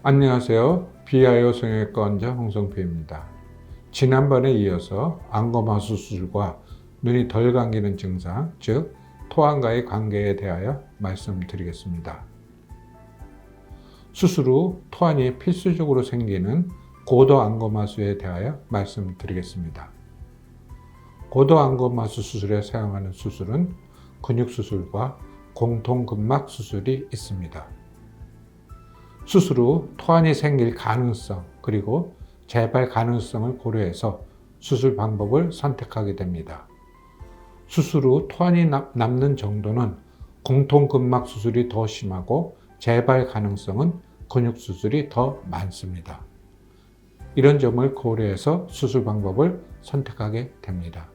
안녕하세요. 비아요 성형외과 원장 홍성표입니다. 지난번에 이어서 안검하 수술과 눈이 덜 감기는 증상, 즉 토안과의 관계에 대하여 말씀드리겠습니다. 수술 후 토안이 필수적으로 생기는 고도 안검하수에 대하여 말씀드리겠습니다. 고도 안검하수 수술에 사용하는 수술은 근육 수술과 공통근막 수술이 있습니다. 수술 후 토안이 생길 가능성 그리고 재발 가능성을 고려해서 수술 방법을 선택하게 됩니다. 수술 후 토안이 남는 정도는 공통근막 수술이 더 심하고 재발 가능성은 근육 수술이 더 많습니다. 이런 점을 고려해서 수술 방법을 선택하게 됩니다.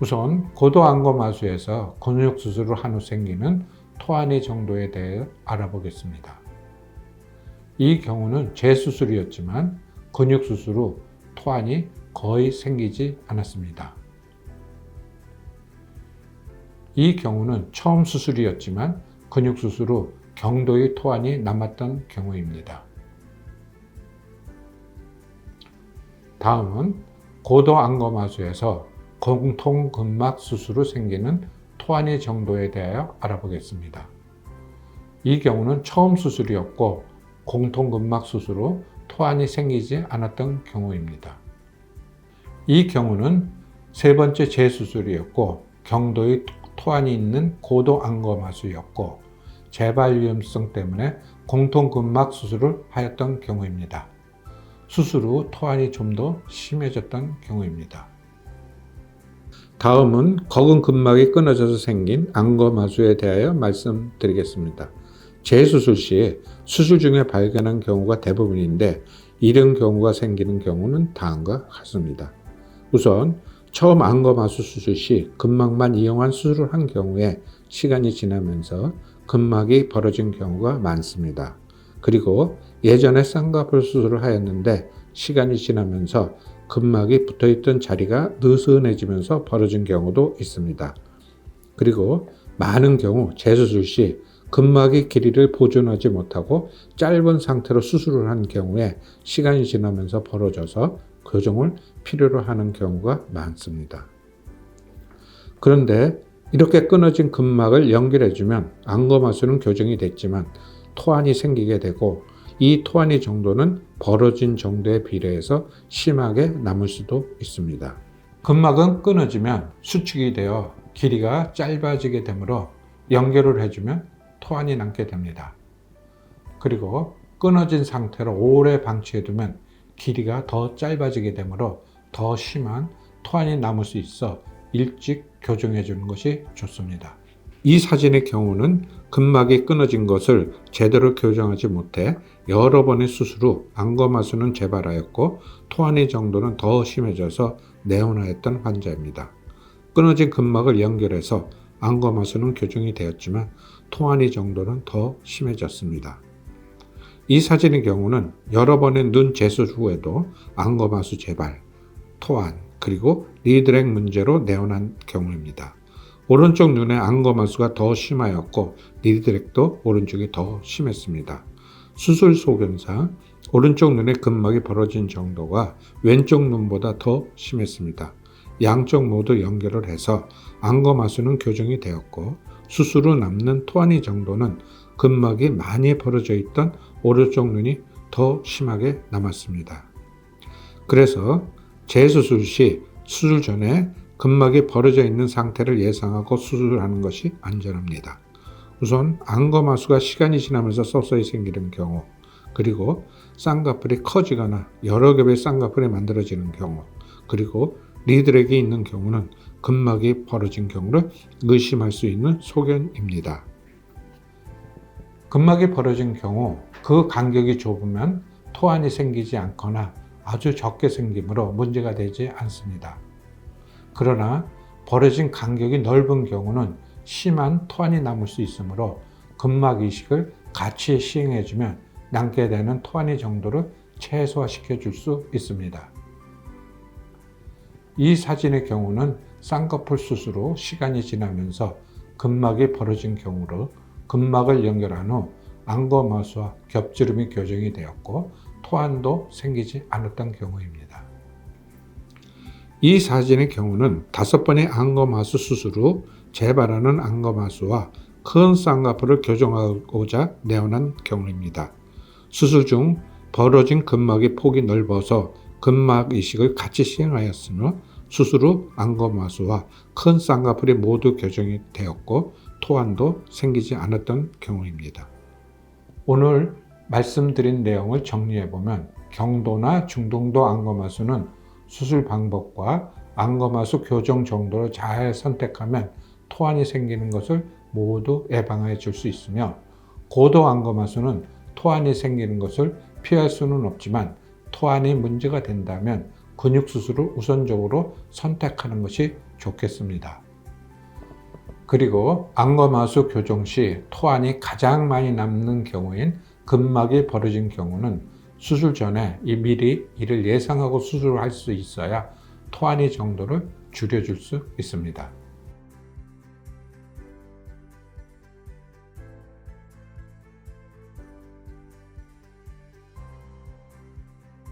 우선 고도안검하수에서 근육 수술을 한 후 생기는 토안의 정도에 대해 알아보겠습니다. 이 경우는 재수술이었지만 근육 수술 후 토안이 거의 생기지 않았습니다. 이 경우는 처음 수술이었지만 근육 수술 후 경도의 토안이 남았던 경우입니다. 다음은 고도 안검하수에서 공통근막 수술 후 생기는 토안의 정도에 대하여 알아보겠습니다. 이 경우는 처음 수술이었고 공통근막 수술 후 토안이 생기지 않았던 경우입니다. 이 경우는 세 번째 재수술이었고 경도의 토안이 있는 고도 안검하수였고 재발 위험성 때문에 공통근막 수술을 하였던 경우입니다. 수술 후 토안이 좀 더 심해졌던 경우입니다. 다음은 거근 근막이 끊어져서 생긴 안검하수에 대하여 말씀드리겠습니다. 재수술 시 수술 중에 발견한 경우가 대부분인데 이런 경우가 생기는 경우는 다음과 같습니다. 우선 처음 안검하수 수술 시 근막만 이용한 수술을 한 경우에 시간이 지나면서 근막이 벌어진 경우가 많습니다. 그리고 예전에 쌍꺼풀 수술을 하였는데 시간이 지나면서 근막이 붙어있던 자리가 느슨해지면서 벌어진 경우도 있습니다. 그리고 많은 경우 재수술 시 근막의 길이를 보존하지 못하고 짧은 상태로 수술을 한 경우에 시간이 지나면서 벌어져서 교정을 필요로 하는 경우가 많습니다. 그런데 이렇게 끊어진 근막을 연결해주면 안검하수는 교정이 됐지만 토안이 생기게 되고 이 토안의 정도는 벌어진 정도에 비례해서 심하게 남을 수도 있습니다. 근막은 끊어지면 수축이 되어 길이가 짧아지게 되므로 연결을 해주면 토안이 남게 됩니다. 그리고 끊어진 상태로 오래 방치해두면 길이가 더 짧아지게 되므로 더 심한 토안이 남을 수 있어 일찍 교정해 주는 것이 좋습니다. 이 사진의 경우는 근막이 끊어진 것을 제대로 교정하지 못해 여러 번의 수술 후 안검하수는 재발하였고 토안의 정도는 더 심해져서 내원하였던 환자입니다. 끊어진 근막을 연결해서 안검하수는 교정이 되었지만 토안의 정도는 더 심해졌습니다. 이 사진의 경우는 여러 번의 눈 재수술 후에도 안검하수 재발, 토안, 그리고 리드렉 문제로 내원한 경우입니다. 오른쪽 눈의 안검하수가 더 심하였고 리드렉도 오른쪽이 더 심했습니다. 수술 소견상 오른쪽 눈의 근막이 벌어진 정도가 왼쪽 눈보다 더 심했습니다. 양쪽 모두 연결을 해서 안검하수는 교정이 되었고 수술 후 남는 토안이 정도는 근막이 많이 벌어져 있던 오른쪽 눈이 더 심하게 남았습니다. 그래서 재수술 시 수술 전에 근막이 벌어져 있는 상태를 예상하고 수술을 하는 것이 안전합니다. 우선 안검하수가 시간이 지나면서 서서히 생기는 경우, 그리고 쌍꺼풀이 커지거나 여러 겹의 쌍꺼풀이 만들어지는 경우, 그리고 리드렉이 있는 경우는 근막이 벌어진 경우를 의심할 수 있는 소견입니다. 근막이 벌어진 경우 그 간격이 좁으면 토안이 생기지 않거나 아주 적게 생기므로 문제가 되지 않습니다. 그러나 벌어진 간격이 넓은 경우는 심한 토안이 남을 수 있으므로 근막 이식을 같이 시행해주면 남게 되는 토안의 정도를 최소화시켜 줄 수 있습니다. 이 사진의 경우는 쌍꺼풀 수술 후 시간이 지나면서 근막이 벌어진 경우로 근막을 연결한 후 안검하수와 겹주름이 교정이 되었고 토안도 생기지 않았던 경우입니다. 이 사진의 경우는 다섯 번의 안검하수 수술 후 재발하는 안검하수와 큰 쌍꺼풀을 교정하고자 내어난 경우입니다. 수술 중 벌어진 근막의 폭이 넓어서 근막 이식을 같이 시행하였으며 수술 후 안검하수와 큰 쌍꺼풀이 모두 교정이 되었고 토안도 생기지 않았던 경우입니다. 오늘 말씀드린 내용을 정리해 보면 경도나 중동도 안검하수는 수술 방법과 안검하수 교정 정도를 잘 선택하면 토안이 생기는 것을 모두 예방해 줄 수 있으며 고도 안검하수는 토안이 생기는 것을 피할 수는 없지만 토안이 문제가 된다면 근육 수술을 우선적으로 선택하는 것이 좋겠습니다. 그리고 안검하수 교정 시 토안이 가장 많이 남는 경우인 근막이 벌어진 경우는 수술 전에 이 미리 이를 예상하고 수술을 할 수 있어야 토안이 정도를 줄여줄 수 있습니다.